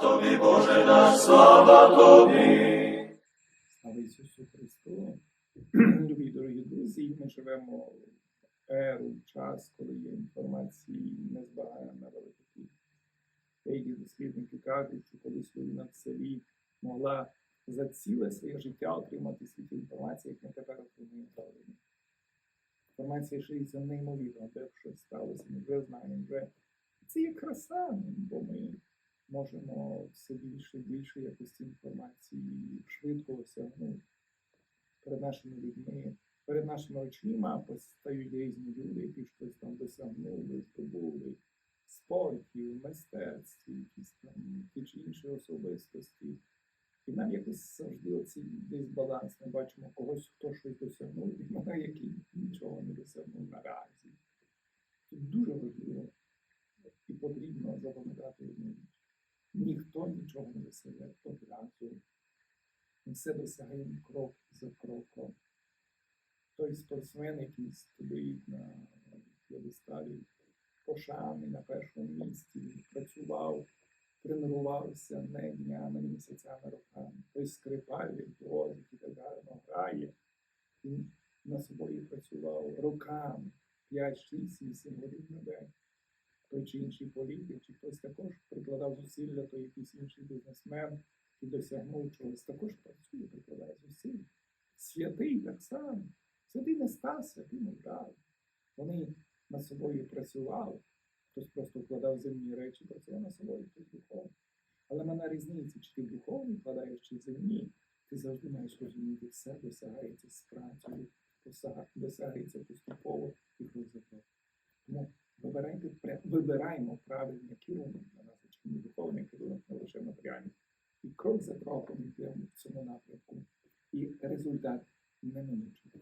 Тобі, Боже наш, слава тобі. Слава Ісусу Христу! Любі дорогі друзі, ми живемо в еру, час, коли є інформації незбагана кількість. Деякі дослідники кажуть, що колись людина в селі могла за ціле своє життя отримати стільки інформації, як ми тепер отримуємо один. Інформація шириться неймовірно, де щось сталося, ми вже знаємо. Вже. Це є краса, бо ми можемо все більше і більше якості інформації швидко осягнути. Перед нашими людьми, перед нашими очима постають різні люди, які щось там досягнули, здобули в спорті, мистецтві, якісь там ті чи інші особистості. І нам якось завжди оцей дисбаланс. Ми бачимо когось, хто щось досягнув, і мене, який нічого не досягнув наразі. Тут дуже важливо і потрібно запам'ятати одну річ. Ніхто нічого не досягає одразу. Ми все досягаємо крок за кроком. Той спортсмен, який стоїть на п'єдесталі пошани на першому місці, працював, тренувався не днями, не місяцями, роками. Той скрипаль, віртуоз, який так гарно грає, він на собою працював роками, 5, 6, 8 годин на день той чи інший політик, чи хтось також прикладав зусилля, то якийсь інший бізнесмен і досягнув чогось, також працює, прикладає зусилля. Святий так само. Святий не став святим одразу. Вони над собою працювали, хтось просто вкладав земні речі, працював над собою, хтось духовний. Але мене різниця, чи ти духовний вкладаєш, чи земні, ти завжди маєш розуміти, все досягається з працею, досягається поступово і за. Тому вибирайте, вибираємо правильний керунок на нас, очевидно, духовний керунок, не лише матеріальний. І крок за кроком йдемо в цьому напрямку. І результат неминучий.